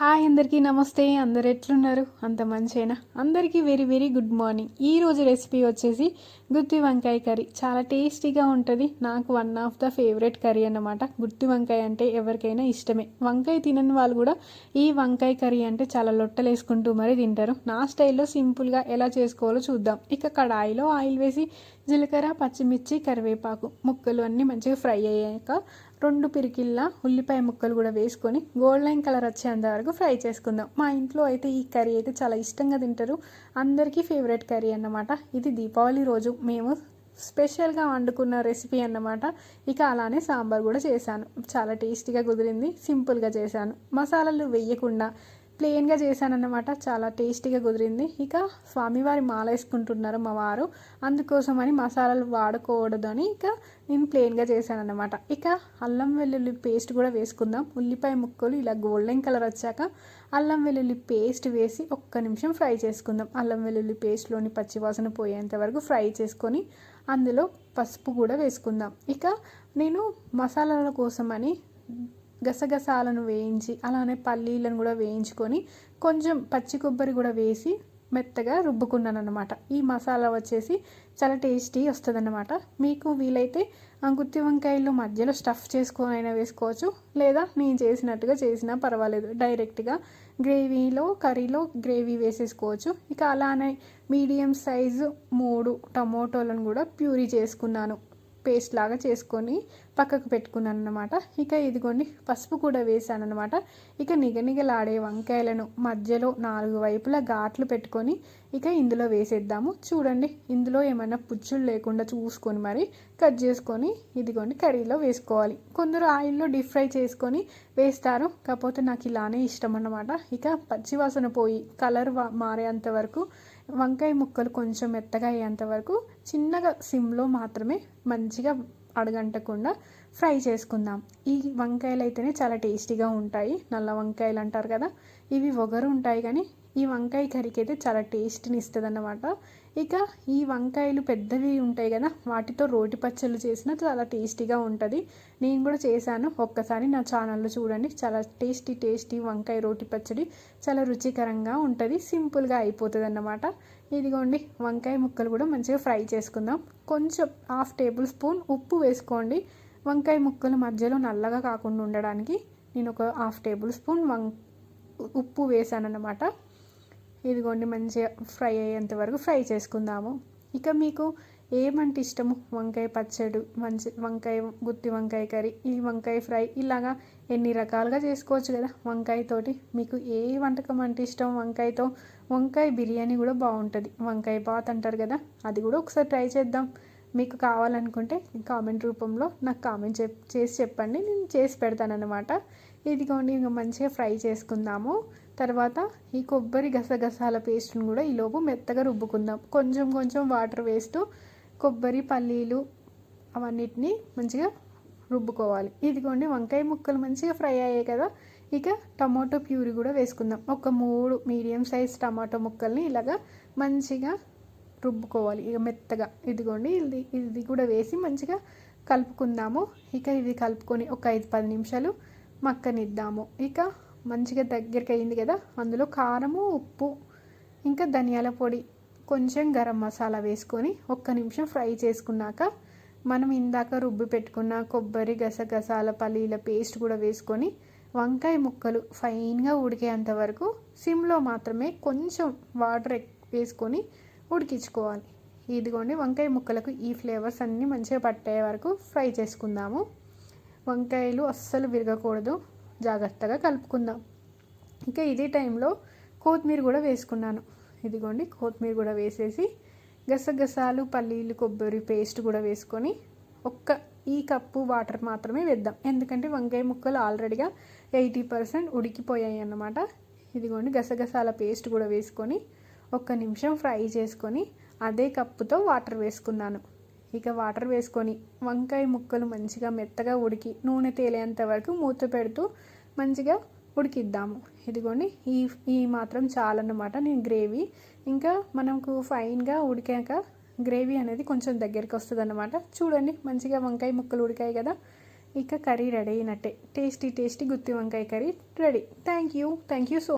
Hi అందరికీ నమస్తే. అందరు ఎట్లున్నారు? అంత మంచేనా? అందరికీ వెరీ వెరీ గుడ్ మార్నింగ్. ఈ రోజు రెసిపీ వచ్చేసి గుత్తి వంకాయ కర్రీ. చాలా టేస్టీగా ఉంటుంది. నాకు one of the favourite curry అన్నమాట. గుత్తి వంకాయ అంటే ఎవరికైనా ఇష్టమే. వంకాయ తినని వాళ్ళు కూడా ఈ వంకాయ కర్రీ అంటే చాలా లొట్టలు వేసుకుంటూ మరీ తింటారు. నా స్టైల్లో సింపుల్గా ఎలా చేసుకోవాలో చూద్దాం. ఇక కడాయిలో ఆయిల్ వేసి జీలకర్ర పచ్చిమిర్చి కరివేపాకు ముక్కలు అన్నీ మంచిగా ఫ్రై అయ్యాక రెండు పిరికిళ్ళ ఉల్లిపాయ ముక్కలు కూడా వేసుకొని గోల్డెన్ కలర్ వచ్చేంత వరకు ఫ్రై చేసుకుందాం. మా ఇంట్లో అయితే ఈ కర్రీ అయితే చాలా ఇష్టంగా తింటారు. అందరికీ ఫేవరెట్ కర్రీ అన్నమాట. ఇది దీపావళి రోజు. మేము స్పెషల్గా వండుకున్న రెసిపీ అన్నమాట. ఇక అలానే సాంబార్ కూడా చేశాను. చాలా టేస్టీగా కుదిరింది. సింపుల్గా చేశాను. మసాలాలు వేయకుండా ప్లెయిన్గా చేశానన్నమాట. చాలా టేస్టీగా కుదిరింది. ఇక స్వామివారి మాల వేసుకుంటున్నారు మా వారు. అందుకోసమని మసాలాలు వాడకూడదని ఇక నేను ప్లెయిన్గా చేశానన్నమాట. ఇక అల్లం వెల్లుల్లి పేస్ట్ కూడా వేసుకుందాం. ఉల్లిపాయ ముక్కలు ఇలా గోల్డెన్ కలర్ వచ్చాక అల్లం వెల్లుల్లి పేస్ట్ వేసి ఒక్క నిమిషం ఫ్రై చేసుకుందాం. అల్లం వెల్లుల్లి పేస్ట్లోని పచ్చివాసన పోయేంత వరకు ఫ్రై చేసుకొని అందులో పసుపు కూడా వేసుకుందాం. ఇక నేను మసాలాల కోసమని గసగసాలను వేయించి అలానే పల్లీలను కూడా వేయించుకొని కొంచెం పచ్చి కొబ్బరి కూడా వేసి మెత్తగా రుబ్బుకున్నాను అనమాట ఈ మసాలా వచ్చేసి చాలా టేస్టీ వస్తుంది అనమాట మీకు వీలైతే గుత్తి వంకాయలు మధ్యలో స్టఫ్ చేసుకొని అయినా వేసుకోవచ్చు లేదా నేను చేసినట్టుగా చేసినా పర్వాలేదు. డైరెక్ట్గా గ్రేవీలో కర్రీలో గ్రేవీ వేసేసుకోవచ్చు. ఇక అలానే మీడియం సైజు మూడు టమోటోలను కూడా ప్యూరీ చేసుకున్నాను. పేస్ట్ లాగా చేసుకొని పక్కకు పెట్టుకున్నాను అనమాట ఇక ఇదిగోండి పసుపు కూడా వేసాను అనమాట ఇక నిగనిగలాడే వంకాయలను మధ్యలో నాలుగు వైపులా ఘాట్లు పెట్టుకొని ఇక ఇందులో వేసేద్దాము. చూడండి ఇందులో ఏమైనా పుచ్చులు లేకుండా చూసుకొని మరి కట్ చేసుకొని ఇదిగోండి కర్రీలో వేసుకోవాలి. కొందరు ఆయిల్లో డీప్ ఫ్రై చేసుకొని వేస్తారు. కాకపోతే నాకు ఇలానే ఇష్టం అన్నమాట. ఇక పచ్చివాసన పోయి కలర్ మారేంత వరకు వంకాయ ముక్కలు కొంచెం మెత్తగా అయ్యేంత వరకు చిన్నగా సిమ్లో మాత్రమే మంచిగా అడగంటకుండా ఫ్రై చేసుకుందాం. ఈ వంకాయలు అయితేనే చాలా టేస్టీగా ఉంటాయి. నల్ల వంకాయలు అంటారు కదా ఇవి ఒగరు ఉంటాయి కానీ ఈ వంకాయ కర్రీకి అయితే చాలా టేస్ట్ని ఇస్తుంది అన్నమాట ఇక ఈ వంకాయలు పెద్దవి ఉంటాయి కదా వాటితో రోటి పచ్చళ్ళు చేసినా చాలా టేస్టీగా ఉంటుంది. నేను కూడా చేశాను. ఒక్కసారి నా ఛానల్లో చూడండి. చాలా టేస్టీ టేస్టీ వంకాయ రోటి పచ్చడి చాలా రుచికరంగా ఉంటుంది. సింపుల్గా అయిపోతుంది అన్నమాట ఇదిగోండి వంకాయ ముక్కలు కూడా మంచిగా ఫ్రై చేసుకుందాం. కొంచెం హాఫ్ టేబుల్ స్పూన్ ఉప్పు వేసుకోండి. వంకాయ ముక్కలు మధ్యలో నల్లగా కాకుండా ఉండడానికి నేను ఒక హాఫ్ టేబుల్ స్పూన్ వం ఉప్పు వేసాను అన్నమాట ఇదిగోండి మంచిగా ఫ్రై అయ్యేంత వరకు ఫ్రై చేసుకుందాము. ఇక మీకు ఏమంటే ఇష్టము? వంకాయ పచ్చడి మంచి వంకాయ గుత్తి వంకాయ కర్రీ ఈ వంకాయ ఫ్రై ఇలాగా ఎన్ని రకాలుగా చేసుకోవచ్చు కదా? వంకాయతోటి మీకు ఏ వంటకం అంటే ఇష్టం? వంకాయతో వంకాయ బిర్యానీ కూడా బాగుంటుంది. వంకాయ బాత్ అంటారు కదా అది కూడా ఒకసారి ట్రై చేద్దాం. మీకు కావాలనుకుంటే కామెంట్ రూపంలో నాకు కామెంట్ చెప్ చేసి చెప్పండి. నేను చేసి పెడతానన్నమాట. ఇదిగోండి ఇంకా మంచిగా ఫ్రై చేసుకుందాము. తర్వాత ఈ కొబ్బరి గసగసాల పేస్ట్ని కూడా ఈలోపు మెత్తగా రుబ్బుకుందాం. కొంచెం కొంచెం వాటర్ వేస్తూ కొబ్బరి పల్లీలు అవన్నిటిని మంచిగా రుబ్బుకోవాలి. ఇదిగోండి వంకాయ ముక్కలు మంచిగా ఫ్రై అయ్యాయి కదా. ఇక టమాటో ప్యూరీ కూడా వేసుకుందాం. ఒక మూడు మీడియం సైజ్ టమాటో ముక్కల్ని ఇలాగా మంచిగా రుబ్బుకోవాలి. ఇక మెత్తగా. ఇదిగోండి ఇది ఇది కూడా వేసి మంచిగా కలుపుకుందాము. ఇక ఇది కలుపుకొని ఒక ఐదు పది నిమిషాలు మక్కనిద్దాము. ఇక మంచిగా దగ్గరికి అయింది కదా? అందులో కారము ఉప్పు ఇంకా ధనియాల పొడి కొంచెం గరం మసాలా వేసుకొని ఒక్క నిమిషం ఫ్రై చేసుకున్నాక మనం ఇందాక రుబ్బి పెట్టుకున్న కొబ్బరి గసగసాల పల్లీల పేస్ట్ కూడా వేసుకొని వంకాయ ముక్కలు ఫైన్గా ఉడికేంత వరకు సిమ్లో మాత్రమే కొంచెం వాటర్ వేసుకొని ఉడికించుకోవాలి. ఇదిగోండి వంకాయ ముక్కలకు ఈ ఫ్లేవర్స్ అన్నీ మంచిగా పట్టే వరకు ఫ్రై చేసుకుందాము. వంకాయలు అస్సలు విరగకూడదు. జాగ్రత్తగా కలుపుకుందాం. ఇంకా ఇదే టైంలో కొత్తిమీర కూడా వేసుకున్నాను. ఇదిగోండి కొత్తిమీర కూడా వేసేసి గసగసాలు పల్లీలు కొబ్బరి పేస్ట్ కూడా వేసుకొని ఒక్క ఈ కప్పు వాటర్ మాత్రమే వేద్దాం. ఎందుకంటే వంకాయ ముక్కలు ఆల్రెడీగా ఎయిటీ పర్సెంట్ ఉడికిపోయాయి అన్నమాట. ఇదిగోండి గసగసాల పేస్ట్ కూడా వేసుకొని ఒక్క నిమిషం ఫ్రై చేసుకొని అదే కప్పుతో వాటర్ వేసుకున్నాను. ఇక వాటర్ వేసుకొని వంకాయ ముక్కలు మంచిగా మెత్తగా ఉడికి నూనె తేలేంత వరకు మూత పెడుతూ మంచిగా ఉడికిద్దాము. ఇదిగోండి ఈ ఈ మాత్రం చాలన్నమాట నేను గ్రేవీ. ఇంకా మనకు ఫైన్గా ఉడికాక గ్రేవీ అనేది కొంచెం దగ్గరికి వస్తుంది అన్నమాట చూడండి మంచిగా వంకాయ ముక్కలు ఉడికాయి కదా. ఇక కర్రీ రెడీ అయినట్టే. టేస్టీ టేస్టీ గుత్తి వంకాయ curry ready. Thank you. Thank you so